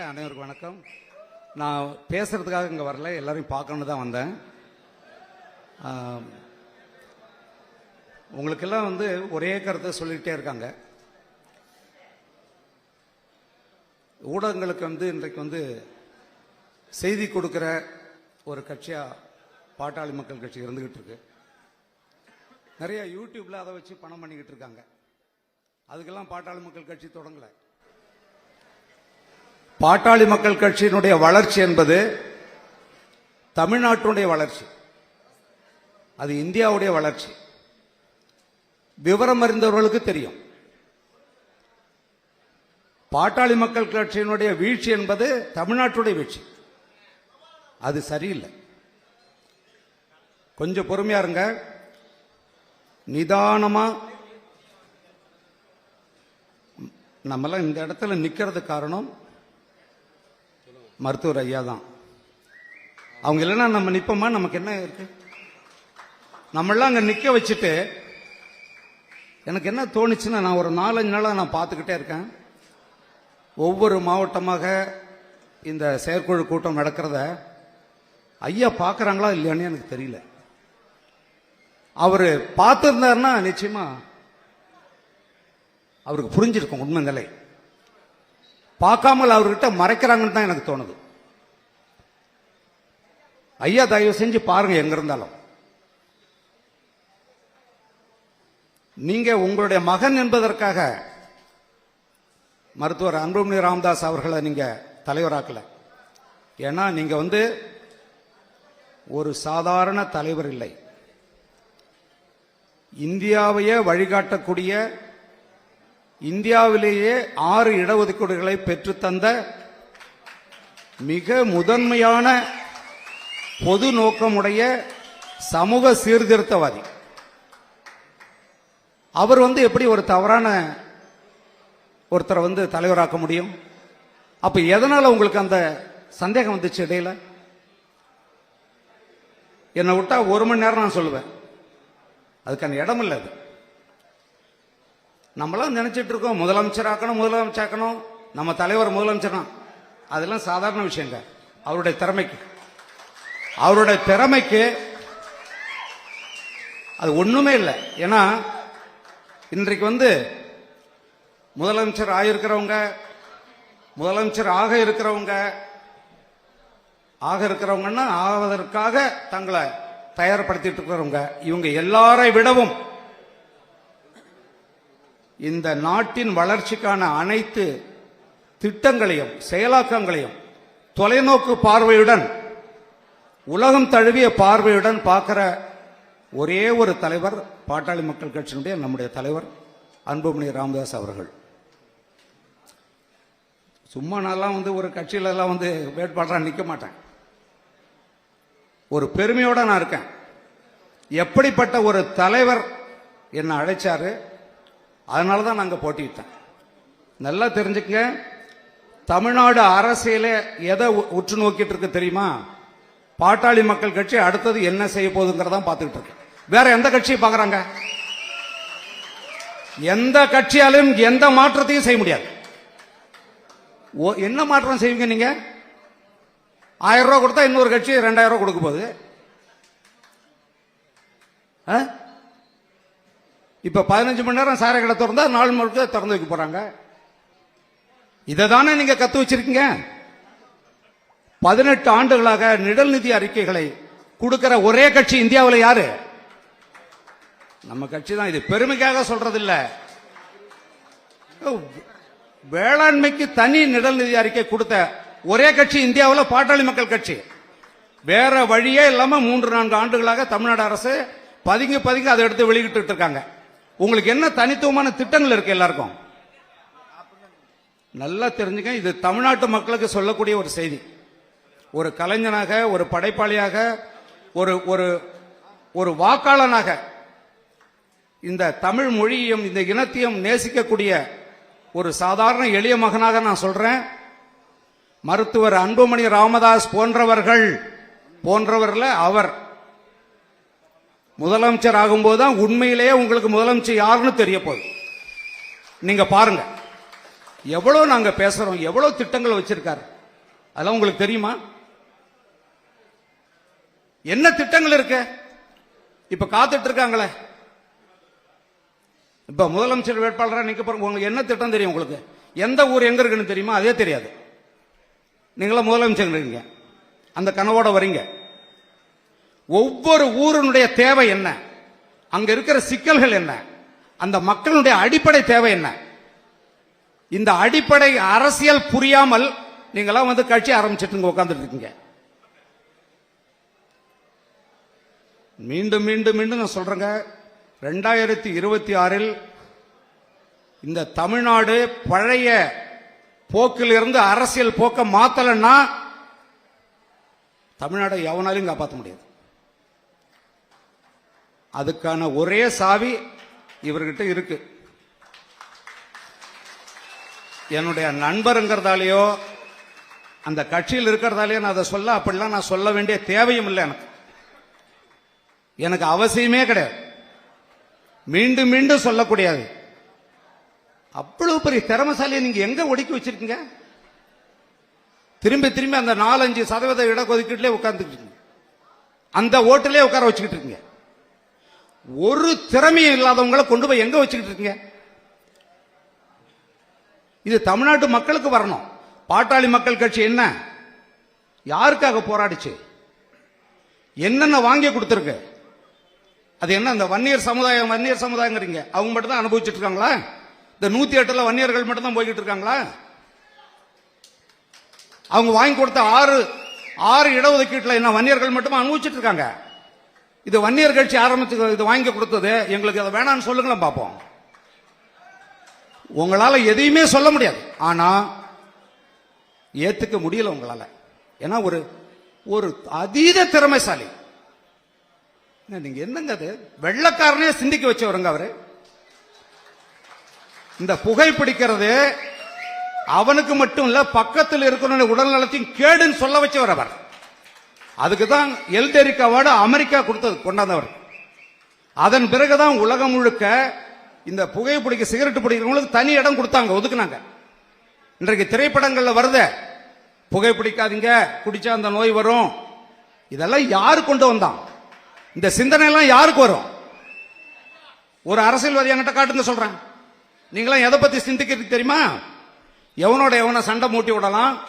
அனைவருக்கும் வணக்கம். நான் பேசுறதுக்காக இங்கே வரல எல்லாரையும் பார்க்கணுன்னு தான் வந்தேன். உங்களுக்கெல்லாம் வந்து ஒரே கருத்தை சொல்லிக்கிட்டே இருக்காங்க. ஊடகங்களுக்கு வந்து இன்றைக்கு வந்து செய்தி கொடுக்கிற ஒரு கட்சியா பாட்டாளி மக்கள் கட்சி இருந்துகிட்டு இருக்கு. நிறைய யூடியூப்ல அதை வச்சு பணம் பண்ணிக்கிட்டு இருக்காங்க. அதுக்கெல்லாம் பாட்டாளி மக்கள் கட்சி தொடங்கலை. பாட்டாளி மக்கள் கட்சியினுடைய வளர்ச்சி என்பது தமிழ்நாட்டினுடைய வளர்ச்சி. அது இந்தியாவுடைய வளர்ச்சி. விவரம் அறிந்தவர்களுக்கு தெரியும். பாட்டாளி மக்கள் கட்சியினுடைய வீழ்ச்சி என்பது தமிழ்நாட்டுடைய வீழ்ச்சி. அது சரியில்லை. கொஞ்சம் பொறுமையா இருங்க. நிதானமா. நம்மளாம் இந்த இடத்துல நிக்கிறது காரணம் மருத்துவர் ஐயா தான். அவங்க இல்லைன்னா நம்ம நிற்போமா நமக்கு என்ன இருக்கு? நம்மளாம் அங்கே நிற்க வச்சுட்டு எனக்கு என்ன தோணுச்சுன்னா நான் ஒரு நாலஞ்சு நாளாக நான் பார்த்துக்கிட்டே இருக்கேன். ஒவ்வொரு மாவட்டமாக இந்த செயற்குழு கூட்டம் நடக்கிறத ஐயா பார்க்குறாங்களா இல்லையான்னு எனக்கு தெரியல. அவர் பார்த்துருந்தாருன்னா நிச்சயமா அவருக்கு புரிஞ்சிருக்கும் உண்மை நிலை. பார்க்காமல் அவர்கிட்ட மறைக்கிறாங்கன்னு தான் எனக்கு தோணுது. ஐயா தயவு செஞ்சு பாருங்க எங்க இருந்தாலும். நீங்க உங்களுடைய மகன் என்பதற்காக மருத்துவர் அன்புமணி ராமதாஸ் அவர்களை நீங்க தலைவராக்கல. ஏன்னா நீங்க வந்து ஒரு சாதாரண தலைவர் இல்லை. இந்தியாவையே வழிகாட்டக்கூடிய இந்தியாவிலேயே ஆறு இடஒதுக்கீடுகளை பெற்றுத்தந்த மிக முதன்மையான பொது நோக்கமுடைய சமூக சீர்திருத்தவாதி. அவர் வந்து எப்படி ஒரு தவறான ஒருத்தரை வந்து தலைவராக்க முடியும்? அப்ப எதனால உங்களுக்கு அந்த சந்தேகம் வந்துச்சு இடையில? என்னை விட்டா ஒரு மணி நேரம் நான் சொல்லுவேன். அதுக்கான இடம் இல்லை அது. நம்மளாம் நினைச்சிட்டு இருக்கோம் முதலமைச்சர் ஆக்கணும் முதலமைச்சர் ஆக்கணும். நம்ம தலைவர் முதலமைச்சர் தான் அதெல்லாம் சாதாரண விஷயங்க. அவருடைய திறமைக்கு. அவருடைய திறமைக்கு அது ஒண்ணுமே இல்லை. ஏன்னா இன்றைக்கு வந்து முதலமைச்சர் ஆகியிருக்கிறவங்க முதலமைச்சர் ஆக இருக்கிறவங்க ஆக இருக்கிறவங்கன்னா ஆவதற்காக தங்களை தயார்படுத்திட்டு இருக்கிறவங்க. இவங்க எல்லாரை விடவும் இந்த நாட்டின் வளர்ச்சிக்கான அனைத்து திட்டங்களையும் செயலாக்கங்களையும் தொலைநோக்கு பார்வையுடன் உலகம் தழுவிய பார்வையுடன் பார்க்கிற ஒரே ஒரு தலைவர் பாட்டாளி மக்கள் கட்சியினுடைய நம்முடைய தலைவர் அன்புமணி ராமதாஸ் அவர்கள். சும்மா நான்லாம் வந்து ஒரு கட்சியிலலாம் வந்து வேட்பாளராக நிற்க மாட்டேன். ஒரு பெருமையோட நான் இருக்கேன். எப்படிப்பட்ட ஒரு தலைவர் என்னை அழைச்சாரு அதனால தான் நாங்கள் போட்டியிட்டேன். நல்லா தெரிஞ்சுக்கங்க தமிழ்நாடு அரசியலே எதை உற்று நோக்கிட்டு இருக்கு தெரியுமா? பாட்டாளி மக்கள் கட்சி அடுத்தது என்ன செய்ய போகுதுங்கிறதான் பார்த்துக்கிட்டு இருக்கு வேற எந்த கட்சியை பார்க்குறாங்க? எந்த கட்சியாலும் எந்த மாற்றத்தையும் செய்ய முடியாது. ஓ, என்ன மாற்றம் செய்வீங்க நீங்க? ஆயிரம் ரூபாய் கொடுத்தா இன்னொரு கட்சி ரெண்டாயிரம் ரூபாய் கொடுக்க போகுது. ஆ? இப்ப பதினஞ்சு மணி நேரம் சாரை கடை திறந்தா நாலு மணிக்கு திறந்து வைக்க போறாங்க. இதை தானே நீங்க கத்து வச்சிருக்கீங்க? பதினெட்டு ஆண்டுகளாக நிழல் நிதி அறிக்கைகளை கொடுக்கிற ஒரே கட்சி இந்தியாவில் யாரு? நம்ம கட்சி தான் இது. பெருமைக்காக சொல்றதில்ல. வேளாண்மைக்கு தனி நிழல் நிதி அறிக்கை கொடுத்த ஒரே கட்சி இந்தியாவில் பாட்டாளி மக்கள் கட்சி. வேற வழியே இல்லாம மூன்று நான்கு ஆண்டுகளாக தமிழ்நாடு அரசு பதுங்கி பதுங்கி அதை எடுத்து வெளியிட்டு இருக்காங்க. உங்களுக்கு என்ன தனித்துவமான திட்டங்கள் இருக்கு எல்லாருக்கும்? நல்லா தெரிஞ்சுக்க இது தமிழ்நாட்டு மக்களுக்கு சொல்லக்கூடிய ஒரு செய்தி. ஒரு கலைஞனாக ஒரு படைப்பாளியாக ஒரு ஒரு ஒரு வாக்காளனாக இந்த தமிழ் மொழியையும் இந்த இனத்தையும் நேசிக்கக்கூடிய ஒரு சாதாரண எளிய மகனாக நான் சொல்றேன். மருத்துவர் அன்புமணி ராமதாஸ் போன்றவர்கள் போன்றவர்ல அவர் முதலமைச்சர் ஆகும்போது தான் உண்மையிலேயே உங்களுக்கு முதலமைச்சர் யாருன்னு தெரிய போகுது. நீங்க பாருங்க. எவ்வளவு நாங்க பேசுறோம் எவ்வளவு திட்டங்கள் வச்சிருக்காரு. அதெல்லாம் உங்களுக்கு தெரியுமா? என்ன திட்டங்கள் இருக்கு? இப்ப காத்துட்டு இருக்காங்களே. இப்ப முதலமைச்சர் வேட்பாளராக நிக்க போறோம் உங்களுக்கு என்ன திட்டம் தெரியும் உங்களுக்கு? எந்த ஊர் எங்க இருக்குன்னு தெரியுமா? அதே தெரியாது. நீங்களும் முதலமைச்சர் இருக்கீங்க. அந்த கனவோட வரீங்க. ஒவ்வொரு ஊரினுடைய தேவை என்ன? அங்க இருக்கிற சிக்கல்கள் என்ன? அந்த மக்களுடைய அடிப்படை தேவை என்ன? இந்த அடிப்படை அரசியல் புரியாமல் நீங்களாம் வந்து கட்சி ஆரம்பிச்சிட்டு உட்காந்துருக்கீங்க இருக்கீங்க. மீண்டும் மீண்டும் மீண்டும் நான் சொல்றேங்க. ரெண்டாயிரத்தி இருபத்தி ஆறில் இந்த தமிழ்நாடு பழைய போக்கிலிருந்து அரசியல் போக்க மாத்தலன்னா தமிழ்நாடை எவனாலையும் காப்பாற்ற முடியாது. அதுக்கான ஒரே சாவி இவர்கிட்ட இருக்கு. என்னுடைய நண்பருங்கிறதாலேயோ அந்த கட்சியில் இருக்கிறதாலேயோ நான் அதை சொல்ல அப்படிலாம் நான் சொல்ல வேண்டிய தேவையும் இல்லை எனக்கு. எனக்கு அவசியமே கிடையாது. மீண்டும் மீண்டும் சொல்லக்கூடியது. அவ்வளவு பெரிய திறமசாலியை நீங்க எங்க ஒடுக்கி வச்சிருக்கீங்க? திரும்பி திரும்பி அந்த நாலஞ்சு சதவீத இடஒதுக்கீட்டிலே உட்கார்ந்துக்கிட்டு அந்த ஓட்டிலே உட்கார வச்சுக்கிட்டு இருக்கீங்க. ஒரு திறமையும் இல்லாதவங்களை கொண்டு போய் எங்க வச்சுக்கிட்டு இருக்கீங்க? இது தமிழ்நாட்டு மக்களுக்கு வரணும். பாட்டாளி மக்கள் கட்சி என்ன? யாருக்காக போராடிச்சு? என்னென்ன வாங்கி கொடுத்துருக்கு? அது என்ன அந்த வன்னியர் சமுதாயம் வன்னியர் சமுதாயங்கிறீங்க. அவங்க மட்டும் தான் அனுபவிச்சுட்டு இருக்காங்களா? இந்த நூத்தி எட்டுல வன்னியர்கள் மட்டும் தான் போய்கிட்டு இருக்காங்களா? அவங்க வாங்கி கொடுத்த ஆறு ஆறு இடஒதுக்கீட்டில் என்ன வன்னியர்கள் மட்டும் அனுபவிச்சுட்டு இருக்காங்க? இது வன்னியர் கட்சி ஆரம்பிச்சு இது வாங்கி கொடுத்தது. எங்களுக்கு அதை வேணாம்னு சொல்லுங்களேன் பார்ப்போம். உங்களால எதையுமே சொல்ல முடியாது. ஆனா ஏத்துக்க முடியல உங்களால. ஏன்னா ஒரு ஒரு அதீத திறமைசாலி. நீங்க என்னங்க அது? வெள்ளக்காரனே சிந்திக்க வச்சவருங்க அவரு. இந்த புகை பிடிக்கிறது அவனுக்கு மட்டும் இல்ல பக்கத்தில் இருக்கிற உடல் நலத்தையும் கேடுன்னு சொல்ல வச்சவர் அவர். அதுக்கு தான் எல்டெரிக் அவார்டு அமெரிக்கா கொடுத்தது கொண்டாந்தவர். அதன் பிறகுதான் உலகம் முழுக்க இந்த புகை பிடிக்க சிகரெட் பிடிக்கிறவங்களுக்கு தனி இடம் கொடுத்தாங்க ஒதுக்குனாங்க. இன்றைக்கு திரைப்படங்கள்ல வருதே புகை பிடிக்காதீங்க குடிச்சா அந்த நோய் வரும். இதெல்லாம் யாரு கொண்டு வந்தான்? இந்த சிந்தனை எல்லாம் யாருக்கு வரும்? ஒரு அரசியல்வாதி என்கிட்ட காட்டுங்க சொல்றேன். நீங்களாம் எதை பத்தி சிந்திக்கிறதுக்கு தெரியுமா? எவனோட எவனை சண்டை மூட்டி விடலாம்?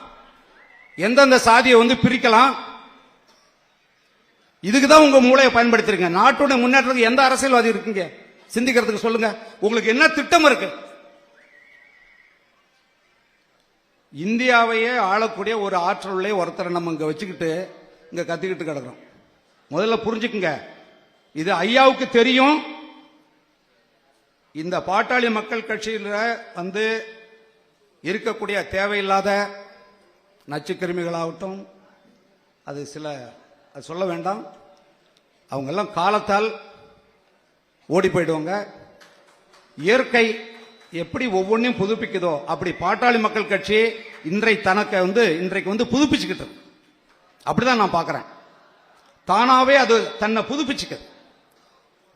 எந்தெந்த சாதியை வந்து பிரிக்கலாம்? இதுக்கு தான் உங்க மூளையை பயன்படுத்திருங்க நாட்டுடைய முன்னேற்றத்துக்கு எந்த அரசியல்வாதி இருக்குங்க? சிந்திக்கிறதுக்கு சொல்லுங்க. உங்களுக்கு என்ன திட்டம் இருக்கு? இந்தியாவையே ஆளக்கூடிய ஒரு ஆற்றல் ஒருத்தரை நம்ம இங்க வச்சுக்கிட்டு இங்க கத்திக்கிட்டு கிடக்கிறோம். முதல்ல புரிஞ்சுக்குங்க. இது ஐயாவுக்கு தெரியும். இந்த பாட்டாளி மக்கள் கட்சியில் வந்து இருக்கக்கூடிய தேவையில்லாத நச்சுக்கிருமிகளாகட்டும் அது சில அது சொல்ல வேண்டாம். அவங்கெல்லாம் காலத்தால் ஓடி போயிடுவாங்க. இயற்கை எப்படி ஒவ்வொன்றையும் புதுப்பிக்குதோ அப்படி பாட்டாளி மக்கள் கட்சி இன்றை தனக்கு வந்து இன்றைக்கு வந்து புதுப்பிச்சுக்கிட்டு அப்படிதான் நான் பார்க்குறேன். தானாவே அது தன்னை புதுப்பிச்சுக்குது.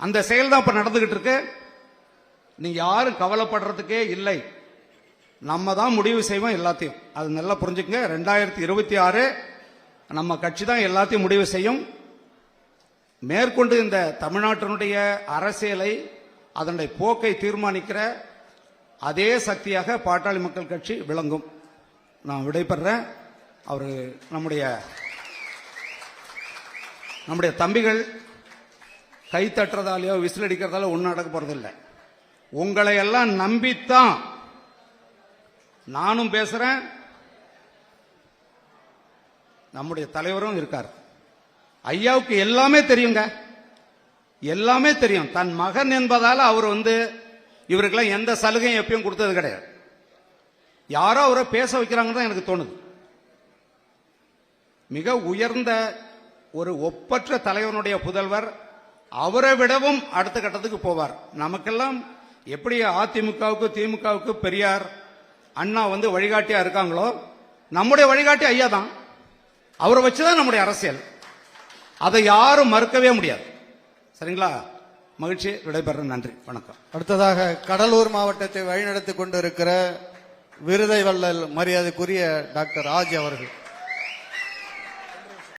அந்த செயல் தான் இப்ப நடந்துகிட்டு இருக்கு நீங்க யாரும் கவலைப்படுறதுக்கே இல்லை. நம்ம தான் முடிவு செய்வோம் எல்லாத்தையும். அது நல்லா புரிஞ்சுக்கங்க. ரெண்டாயிரத்தி இருபத்தி ஆறு நம்ம கட்சி தான் எல்லாத்தையும் முடிவு செய்யும். மேற்கொண்டு இந்த தமிழ்நாட்டினுடைய அரசியலை அதனுடைய போக்கை தீர்மானிக்கிற அதே சக்தியாக பாட்டாளி மக்கள் கட்சி விளங்கும். நான் விடைபெறேன் அவர் நம்முடைய நம்முடைய தம்பிகள் கை தட்டுறதாலேயோ விசில் அடிக்கிறதாலோ ஒன்றும் நடக்க போறதில்லை. உங்களை எல்லாம் நம்பித்தான் நானும் பேசுறேன். நம்முடைய தலைவரும் இருக்கார். ஐயாவுக்கு எல்லாமே தெரியுங்க. எல்லாமே தெரியும். தன் மகன் என்பதால் அவர் வந்து இவருக்கெல்லாம் எந்த சலுகையும் எப்பயும் கொடுத்தது கிடையாது. யாரோ அவரை பேச வைக்கிறாங்கன்னு தான் எனக்கு தோணுது. மிக உயர்ந்த ஒரு ஒப்பற்ற தலைவனுடைய புதல்வர் அவரை விடவும் அடுத்த கட்டத்துக்கு போவார். நமக்கெல்லாம் எப்படி அதிமுகவுக்கு திமுகவுக்கு பெரியார் அண்ணா வந்து வழிகாட்டியா இருக்காங்களோ நம்முடைய வழிகாட்டி ஐயா தான். அவரை வச்சுதான் நம்முடைய அரசியல். அதை யாரும் மறுக்கவே முடியாது. சரிங்களா? மகிழ்ச்சி விடைபெற நன்றி. வணக்கம். அடுத்ததாக கடலூர் மாவட்டத்தை வழிநடத்திக் கொண்டிருக்கிற விருதை வள்ளல் மரியாதைக்குரிய டாக்டர் ராஜ் அவர்கள்.